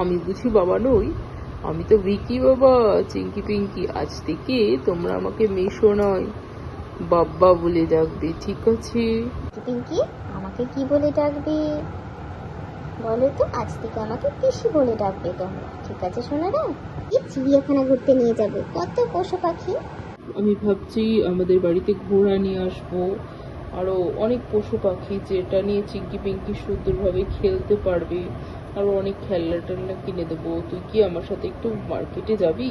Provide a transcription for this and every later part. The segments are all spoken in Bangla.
আমি বুঝি বাবা নই। আমি তো ভিকি বাবা চিঙ্কি পিঙ্কি আজ থেকে তোমরা আমাকে মেশো নয়। বাব্বা বলে ডাকবে ঠিক আছে? পিঙ্কি আমাকে কি বলে ডাকবে? বলো তো আজ থেকে আমাকে পিসি বলে ডাকবে তোমরা ঠিক আছে সোনারা? এই চিড়িয়াখানা ঘুরতে নিয়ে যাবে কত পশু পাখি। আমি ভাবছি আমাদের বাড়িতে ঘোড়া নিয়ে আসব। আরও অনেক পশু পাখি যেটা নিয়ে চিঙ্কি পিঙ্কি সুন্দরভাবে খেলতে পারবে। আরও অনেক খেলনা টেলনা কিনে দেবো। তুই কি আমার সাথে একটু মার্কেটে যাবি?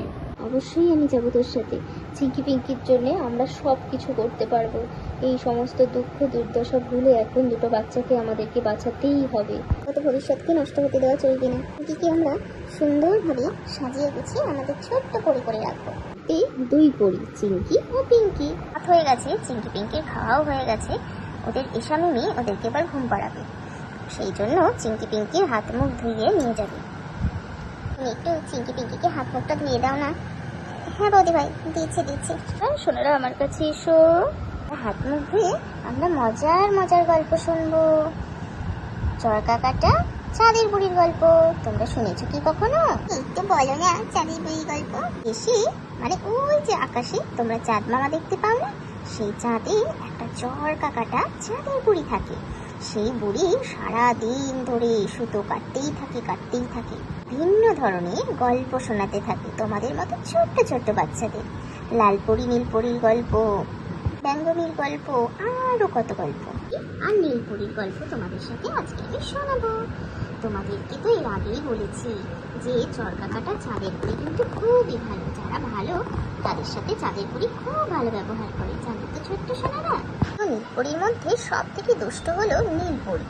অবশ্যই আমি যাব তোর সাথে। চিঙ্কি পিঙ্কির জন্য আমরা সব কিছু করতে পারব। এই সমস্ত দুঃখ, দুর্দশা ভুলে এখন দুটো বাচ্চাকে আমাদেরকে বাঁচাতেই হবে। কত ভবিষ্যৎকে নষ্ট হতে দেওয়া চলবে না। পিঙ্কিকে আমরা সুন্দরভাবে সাজিয়ে গুছিয়ে আমাদের ছোট্ট করে করে রাখব। এই দুই পরি চিঙ্কি ও পিঙ্কি। রাত হয়ে গেছে চিঙ্কি পিঙ্কির খাওয়াও হয়ে গেছে। ওদের এসামিমি ওদেরকে এবার ঘুম পাড়াবে। সেই জন্য চিঙ্কি পিঙ্কির হাত মুখ ধুইয়ে নিয়ে যাবে। তুমি একটু চিঙ্কি পিঙ্কিকে হাত মুখটা ধুয়ে দাও না। হ্যাঁ বৌদি ভাই, দিচ্ছি দিচ্ছি। শোনারা আমার কাছে এসো। হাত মুখ ধুয়ে আমরা মজার মজার গল্প শুনব। চরকা কাটা চাঁদের বুড়ির গল্প। তোমরা শুনেছো কি কখনো? একটু বলো না চাঁদের বুড়ির গল্প। বেশি মানে ওই যে আকাশে তোমরা চাঁদ মামা দেখতে পাও না সেই চাঁদে একটা চরকা কাটা চাঁদের বুড়ি থাকে। সেই বুড়ি সারা দিন ধরে সুতো কাটতেই থাকে কাটতেই থাকে। ভিন্ন ধরনের গল্প শোনাতে থাকে তোমাদের মতো ছোট্ট ছোট্ট বাচ্চাদের। লালপরি, নীলপরির গল্প, ব্যঙ্গমীর গল্প আরও কত গল্প। আর নীলপরির গল্প তোমাদের সাথে আজকে আমি শোনাবো। তোমাদেরকে তো এর আগেই বলেছি যে চরকা কাটা চাঁদের পুরি কিন্তু খুবই ভালো। যারা ভালো, তাদের সাথে চাঁদের পুরি খুব ভালো ব্যবহার করে। জানো তো ছোট্ট সোনারা? নীলপরির মধ্যে সব থেকে দুষ্ট হলো নীলপরি।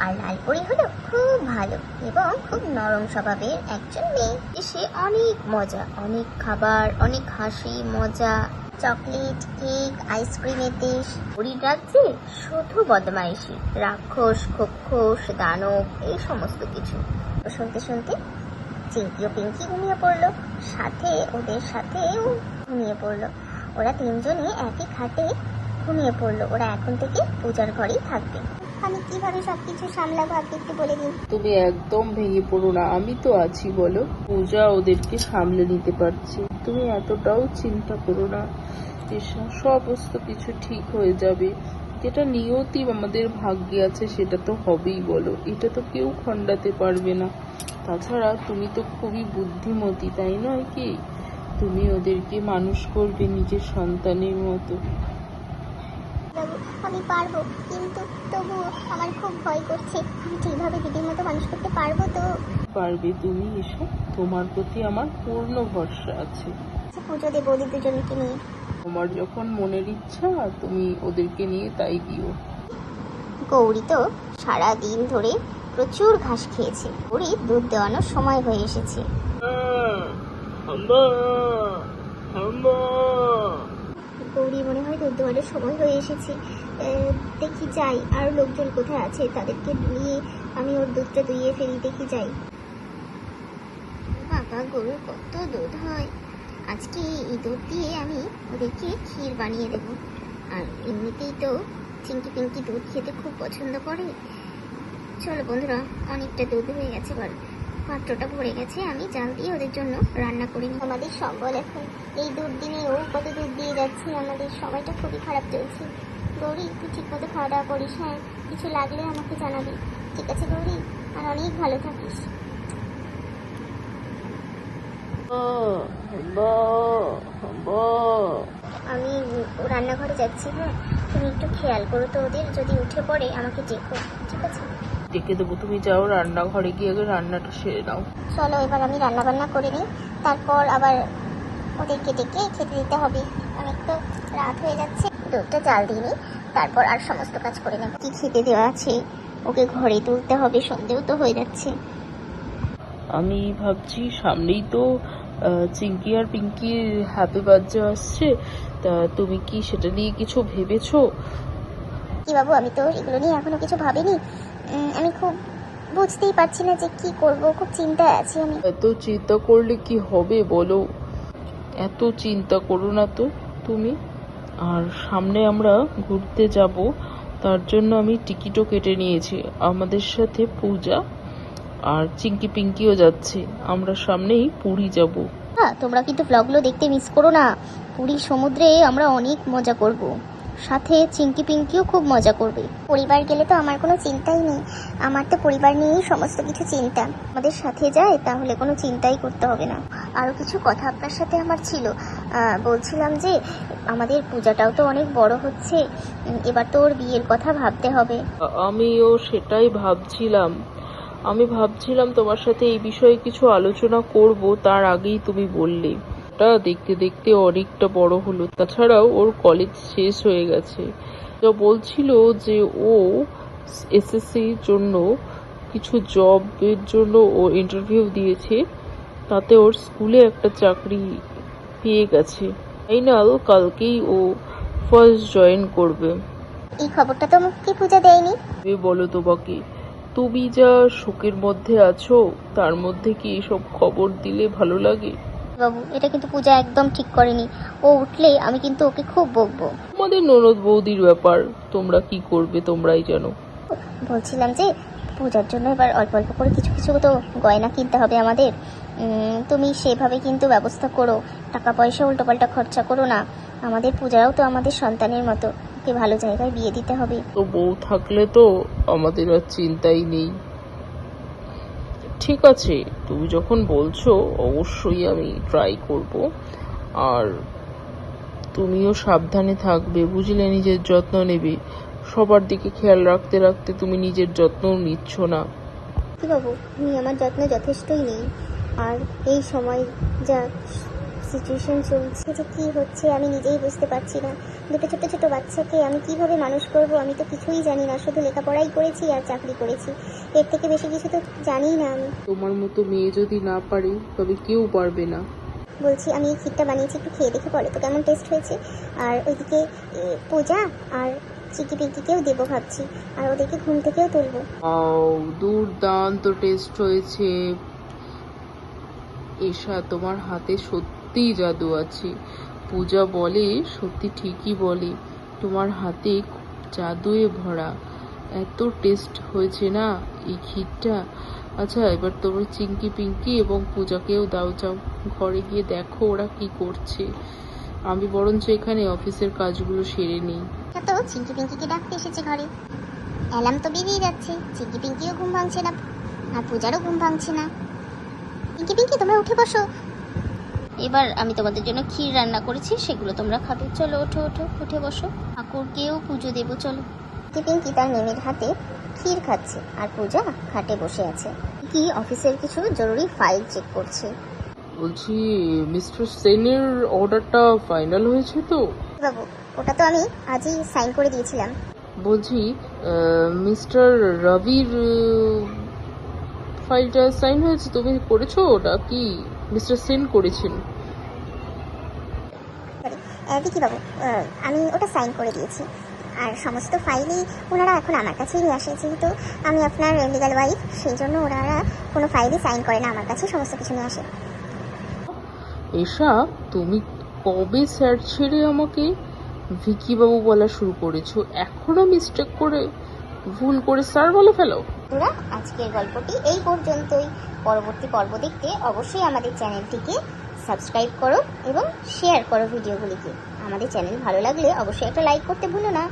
আর লালপরি হলো খুব ভালো এবং খুব নরম স্বভাবের একজন মেয়ে। সে অনেক মজা, অনেক খাবার, অনেক হাসি, মজা, চকলেট, কেক, আইসক্রিমের দেশ। পুরীর রাজ্যে শুধু বদমাইশি, রাক্ষস খোক্ষস দানব, এই সমস্ত কিছু। শুনতে শুনতে চিঙ্কি ও পিঙ্কি ঘুমিয়ে পড়ল, সাথে ওদের সাথেও ঘুমিয়ে পড়ল। ওরা তিনজনই একই খাটে ঘুমিয়ে পড়ল। ওরা এখন থেকে পূজার ঘরেই থাকবে। আমি কীভাবে সবকিছু সামলাবো আপনি একটু বলে দিন তুমি একদম ভেঙে পড়ো না। আমি তো আছি, বলো। পূজা ওদেরকে সামলে নিতে পারছে। তুমি এতটাও চিন্তা করো না সমস্ত কিছু ঠিক হয়ে যাবে। যেটা নিয়তি আমাদের ভাগ্যে আছে, সেটা তো হবেই, বলো। এটা তো কেউ খণ্ডাতে পারবে না। তাছাড়া তুমি তো খুবই বুদ্ধিমতী, তাই নয় কি? তুমি ওদেরকে মানুষ করবে নিজের সন্তানের মতো। বাবু আমি পারব। কিন্তু তবুও আমার খুব ভয় করছে। আমি ঠিকভাবে দিদির মতো মানুষ করতে পারব তো? পারবে তুমি এসো তোমার প্রতি আমার পূর্ণ ভরসা আছে। আচ্ছা পুজো দেবো ওদের দুজনকে নিয়ে। তোমার যখন মনের ইচ্ছা তুমি ওদেরকে নিয়ে তাই দিও। গৌরী তো সারা দিন ধরে প্রচুর ঘাস খেয়েছে। গৌরী দুধ দেওয়ানোর সময় হয়ে এসেছে। গৌরী মনে হয় দেওয়ানোর সময় হয়ে এসেছে। দেখি যাই। আর লোকজন কোথায় আছে তাদেরকে নিয়ে আমি ওর দুধটা দুইয়ে ফেলি, দেখি যাই। বাবা, গরুর কত দুধ হয়। আজকে এই দুধ দিয়ে আমি ওদেরকে ক্ষীর বানিয়ে দেবো। আর এমনিতেই তো চিঙ্কি পিঙ্কি দুধ খেতে খুব পছন্দ করে। চলো বন্ধুরা, অনেকটা দুধ হয়ে গেছে এবার পাত্রটা ভরে গেছে আমি জাল দিয়ে ওদের জন্য রান্না করি। আমাদের সম্বল এখন। এই দুধ দিনে ও কত দুধ দিয়ে যাচ্ছে আমাদের সময়টা খুবই খারাপ চলছে। গৌরী তুই ঠিক মতো খাওয়া দাওয়া করিস হ্যাঁ? কিছু লাগলে আমাকে জানাবি। ঠিক আছে গৌরী আর অনেক ভালো থাকিস। আমি রান্নাঘরে যাচ্ছি হ্যাঁ? তুমি একটু খেয়াল করো তো ওদের যদি উঠে পড়ে আমাকে ডেকো। ঠিক আছে? ডেকে দেবো তুমি যাও রান্নাঘরে গিয়ে আগে রান্নাটা সেরে নাও। চলো এবার আমি রান্না বান্না করে নিই। তারপর আবার ওদেরকে ডেকে খেতে দিতে হবে। অনেক তো রাত হয়ে যাচ্ছে দুধটা জাল দিয়ে নিই তারপর আর সমস্ত কাজ করে নেব। কি খেতে দেওয়া আছে ওকে ঘরে তুলতে হবে সন্ধেও তো হয়ে যাচ্ছে। আমি ভাবছি সামনেই তো চিঙ্কি আর পিঙ্কির হ্যাপি বার্থডে আসছে তা তুমি কি সেটা নিয়ে কিছু ভেবেছো? কি বাবু আমি তো এগুলো নিয়ে এখনও কিছু ভাবিনি। আমি খুব বুঝতেই পারছি না যে কি করব খুব চিন্তায় আছি আমি। এত চিন্তা করলে কি হবে বলো? এত চিন্তা করো না তো তুমি। আর সামনে আমরা ঘুরতে যাব তার জন্য আমি টিকিটও কেটে নিয়েছি। আমাদের সাথে পূজা আর চিঙ্কি পিঙ্কিও যাচ্ছে। আমরা সামনেই পুরী যাব। হ্যাঁ তোমরা কিন্তু ব্লগগুলো দেখতে মিস করো না। পুরীর সমুদ্রে আমরা অনেক মজা করব। সাথে চিঙ্কি পিঙ্কিও খুব মজা করবে। পরিবার গেলে তো আমার কোনো চিন্তাই নেই। আমার তো পরিবার নিয়েই সমস্ত কিছু চিন্তা। আমাদের সাথে যায়, তাহলে কোনো চিন্তাই করতে হবে না। আরও কিছু কথা আপনার সাথে আমার ছিল। বলছিলাম যে, আমাদের পূজাটাও তো অনেক বড় হচ্ছে। এবার তো ওর বিয়ের কথা ভাবতে হবে। আমিও সেটাই ভাবছিলাম। আমি ভাবছিলাম তোমার সাথে এই বিষয়ে কিছু আলোচনা করব, তার আগেই তুমি বললে। ওটা দেখতে দেখতে অনেকটা বড় হলো। তাছাড়াও ওর কলেজ শেষ হয়ে গেছে। যা বলছিল যে ও এসএসসির জন্য কিছু জবের জন্য ও ইন্টারভিউ দিয়েছে। তাতে ওর স্কুলে একটা চাকরি পেয়ে গেছে। ফাইনাল কালকেই ও ফার্স্ট জয়েন করবে। এই খবরটা তো আমাকে পূজা দেয়নি। বলো তোমাকে তুমি যা শোকের মধ্যে আছো তার মধ্যে কি এসব খবর দিলে ভালো লাগে? বাবু এটা কিন্তু পূজা একদম ঠিক করেনি। ও উঠলে আমি কিন্তু ওকে খুব বকবো। আমাদের ননদ বৌদির ব্যাপার তোমরা কি করবে তোমরাই জানো। বলছিলাম যে পূজার জন্য এবার অল্প অল্প করে কিছু কিছু তো গয়না কিনতে হবে আমাদের। তুমি সেভাবে কিন্তু ব্যবস্থা করো। টাকা পয়সা উল্টোপাল্টা খরচা করো না। আমাদের পূজারাও তো আমাদের সন্তানের মতো। ওকে ভালো জায়গায় বিয়ে দিতে হবে। তো বউ থাকলে তো আমাদের আর চিন্তাই নেই। ঠিক আছে, তুমি যখন বলছো, অবশ্যই আমি ট্রাই করব। আর তুমিও সাবধানে থাকবে, বুঝলে নিজের যত্ন নেবে। সবার দিকে খেয়াল রাখতে রাখতে তুমি নিজের যত্নও নিচ্ছ না। বাবু আমি আমার যত্ন যথেষ্টই নেই। আর এই সময় যা সিচুয়েশন চলছে যে কি হচ্ছে আমি নিজেই বুঝতে পারছি না। দুটো ছোট ছোট বাচ্চাকে আমি কীভাবে মানুষ করব আমি তো কিছুই জানি না শুধু লেখাপড়াই করেছি আর চাকরি করেছি। এর থেকে বেশি কিছু তো জানি না আমি। তোমার মতো মেয়ে যদি না পারে তবে কেউ পারবে না। বলছি আমি এই ক্ষীরটা বানিয়েছি একটু খেয়ে দেখে বলো তো কেমন টেস্ট হয়েছে। আর ওইদিকে পূজা আর চিকি পিঙ্কিকেও দেবো ভাবছি আর ওদেরকে ঘুম থেকেও তুলবো। দুর্দান্ত টেস্ট হয়েছে। এসা তোমার হাতে সত্যিই জাদু আছে। পূজা বলে, সত্যি ঠিকই বলে, তোমার হাতে জাদুয়ে ভরা। এত টেস্ট হয়েছে না এই ক্ষীরটা? আচ্ছা এবার তোমার চিঙ্কি পিঙ্কি এবং পূজাকেও দাও, যাও ঘরে গিয়ে দেখো ওরা কি করছে। আমি বরঞ্চ এখানে অফিসের কাজগুলো সেরে নিই। তো চিঙ্কি পিঙ্কিকে ডাকতে এসেছে ঘরে। অ্যালার্ম তো বেরিয়ে যাচ্ছে চিঙ্কি পিঙ্কিও ঘুম ভাঙছে না, আর পূজারও ঘুম ভাঙছে না। পিঙ্কি পিঙ্কি তোমরা উঠে বসো এবার আমি তোমাদের জন্য ক্ষীর রান্না করেছি সেগুলো তোমরা খাবে। চলো ওঠো ওঠো উঠে বসো। ঠাকুরকেও পুজো দেবো চলো। পিঙ্কি তার মেমের হাতে ক্ষীর খাচ্ছে আর পূজা খাটে বসে আছে। কি অফিসের কিছু জরুরি ফাইল চেক করছে? বলছি মিস্টার সেনের অর্ডারটা ফাইনাল হয়েছে তো? বাবু ওটা তো আমি আজই সাইন করে দিয়েছিলাম। বলছি মিস্টার রবির ফাইলটা সাইন হয়েছে তুমি করেছ? ওটা কি মিস্টার সেন করেছেন। বাবু আমি ওটা সাইন করে দিয়েছি। আর সমস্ত ফাইলই ওনারা এখন আমার কাছেই নিয়ে আসে যেহেতু আমি আপনার লিগাল ওয়াইফ সেই জন্য ওনারা কোনো ফাইলই সাইন করে না আমার কাছে সমস্ত কিছু নিয়ে আসে এসা তুমি কবে স্যার ছেড়ে আমাকে ভিকি বাবু বলা শুরু করেছ? এখনও মিস্টেক করে ভুল করে স্যার বলে ফেলো? আজকের গল্পটি এই পর্যন্তই। পরবর্তী পর্ব দেখতে অবশ্যই আমাদের চ্যানেলটিকে সাবস্ক্রাইব করো এবং শেয়ার করো ভিডিওগুলিকে। আমাদের চ্যানেল ভালো লাগলে অবশ্যই একটা লাইক করতে ভুলো না।